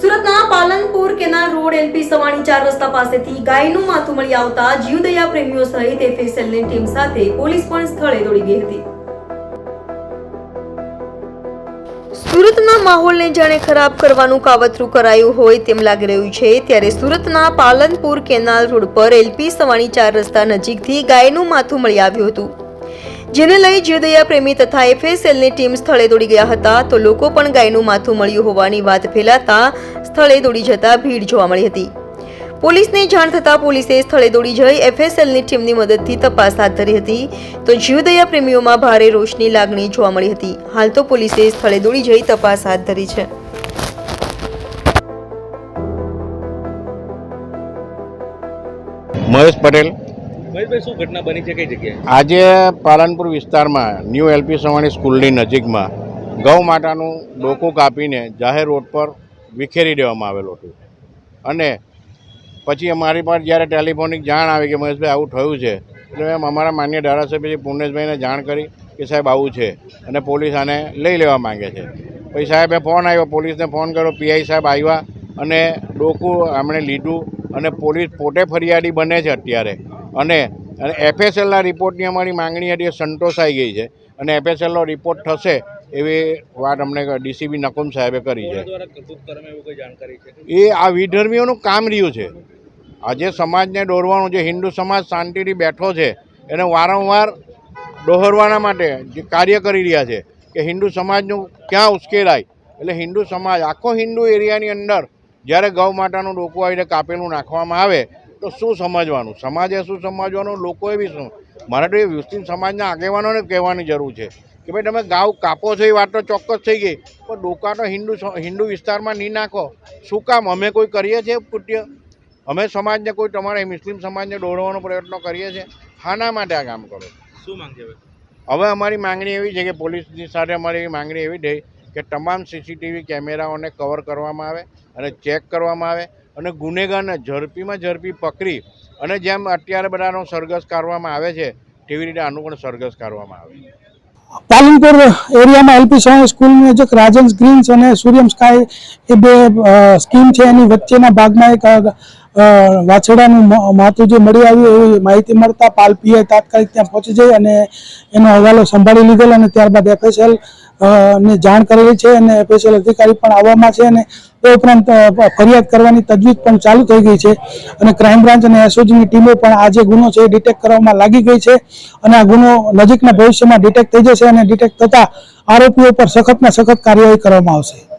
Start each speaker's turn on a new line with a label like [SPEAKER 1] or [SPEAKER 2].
[SPEAKER 1] સુરતના Palanpur canal road LP Savani ચાર રસ્તા પાસેથી ગાયનું માથું મળી આવતા જીવદયા પ્રેમીઓ સહિત એફએસએલની ટીમ સાથે પોલીસ પણ સ્થળે દોડી ગઈ હતી. સુરતના માહોલને જાણે ખરાબ કરવાનું કાવતરું કરાયું હોય તેમ લાગી રહ્યું છે, ત્યારે સુરતના પાલનપુર કેનાલ રોડ પર એલપી સવાણી ચાર રસ્તા નજીકથી ગાયનું માથું મળી આવ્યું હતું. જેને લઈ જીવદયા પ્રેમી તથા એફએસએલની ટીમ સ્થળે દોડી ગયા હતા, તો લોકો પણ ગાયનું માથું મળ્યું હોવાની વાત ફેલાતા સ્થળે દોડી જતા ભીડ જોવા મળી હતી. પોલીસને જાણ થતાં પોલીસે સ્થળે દોડી જઈ એફએસએલની ટીમની મદદથી તપાસ હાથ ધરી હતી. તો જીવદયા પ્રેમીઓમાં ભારે રોષની લાગણી જોવા મળી હતી. હાલ તો પોલીસે સ્થળે દોડી જઈ તપાસ હાથ ધરી છે.
[SPEAKER 2] મહેશ પટેલ. આજે પાલનપુર વિસ્તારમાં ન્યૂ એલપી સવાણી સ્કૂલની નજીકમાં ગૌ માતાનું ડોકું કાપીને જાહેર રોડ પર વિખેરી દેવામાં આવેલું હતું. અને પછી અમારી પર જ્યારે ટેલિફોનિક જાણ આવી કે મહેશભાઈ આવું થયું છે એટલે એમ અમારા માન્ય ધારાસભ્યજી પૂર્ણેશભાઈને જાણ કરી કે સાહેબ આવું છે અને પોલીસ આને લઈ લેવા માંગે છે. પછી સાહેબે ફોન આવ્યો પોલીસને ફોન કર્યો, પીઆઈ સાહેબ આવ્યા અને ડોકું એમણે લીધું અને પોલીસ પોતે ફરિયાદી બને છે અત્યારે. અને એફએસએલના રિપોર્ટની અમારી માંગણી હતી એ સંતોષાઈ ગઈ છે. અને એફએસએલનો રિપોર્ટ થશે એવી વાત અમને ડીસીબી નકુમ સાહેબે કરી છે? એ આ વિધર્મીઓનું કામ રહ્યું છે. આજે સમાજને દોરવાનું જે હિન્દુ સમાજ શાંતિથી બેઠો છે એને વારંવાર દોહરવાના માટે જે કાર્ય કરી રહ્યા છે કે હિન્દુ સમાજનું ક્યાં ઉશ્કેરાય? એટલે હિન્દુ સમાજ આખો હિન્દુ એરિયાની અંદર જ્યારે ગૌ માતાનું ડોકું આવીને કાપેલું નાખવામાં આવે તો શું સમજવાનું? સમાજે શું સમજવાનું? લોકોએ બી શું? મારે તો એ મુસ્લિમ સમાજના આગેવાનોને કહેવાની જરૂર છે કે ભાઈ તમે ગાવ કાપો છો એ વાત તો ચોક્કસ થઈ ગઈ પણ ડોકા તો હિન્દુ હિન્દુ વિસ્તારમાં નહીં નાખો. શું કામ અમે કોઈ કરીએ છીએ કૃત્ય અમે સમાજને કોઈ તમારે મુસ્લિમ સમાજને દોડવાનો પ્રયત્ન કરીએ છીએ? હાના માટે આ કામ કરો.
[SPEAKER 3] શું માંગ હવે?
[SPEAKER 2] હવે અમારી માંગણી એવી છે કે પોલીસની સાથે અમારી એવી માંગણી એવી થઈ કે તમામ સીસીટીવી કેમેરાઓને કવર કરવામાં આવે અને ચેક કરવામાં આવે. અને ગુનેગારને ઝડપીમાં ઝડપી પકડી અને જેમ અત્યારે બધાનો સરઘસ કરવામાં આવે છે, તેવી રીતે આનું પણ સરઘસ કરવામાં આવે.
[SPEAKER 4] પાલનપુર એરિયામાં એલપી સાયન્સ સ્કૂલની નજીક રાજન્સ ગ્રીન્સ અને સૂર્યમ સ્કાય એ બે સ્કીમ છે, એની વચ્ચેના ભાગમાં એક અ, માથું જે મળી આવ્યું એવી માહિતી મળતા પાલપીએ તાત્કાલિક ત્યાં પહોંચી જઈ અને એનો હવાલો સંભાળી લીધેલ અને ત્યારબાદ એફએસએલ ને જાણ કરેલી છે અને એફએસએલ અધિકારી પણ આવવામાં છે અને એ ઉપરાંત ફરિયાદ કરવાની તજવીજ પણ ચાલુ થઈ ગઈ છે અને ક્રાઇમ બ્રાન્ચ અને એસઓજીની ટીમે પણ આ જે ગુનો છે એ ડિટેક્ટ કરવામાં લાગી ગઈ છે અને આ ગુનો નજીકના ભવિષ્યમાં ડિટેક્ટ થઈ જશે અને ડિટેક્ટ થતાં આરોપીઓ પર સખતમાં સખત કાર્યવાહી કરવામાં આવશે.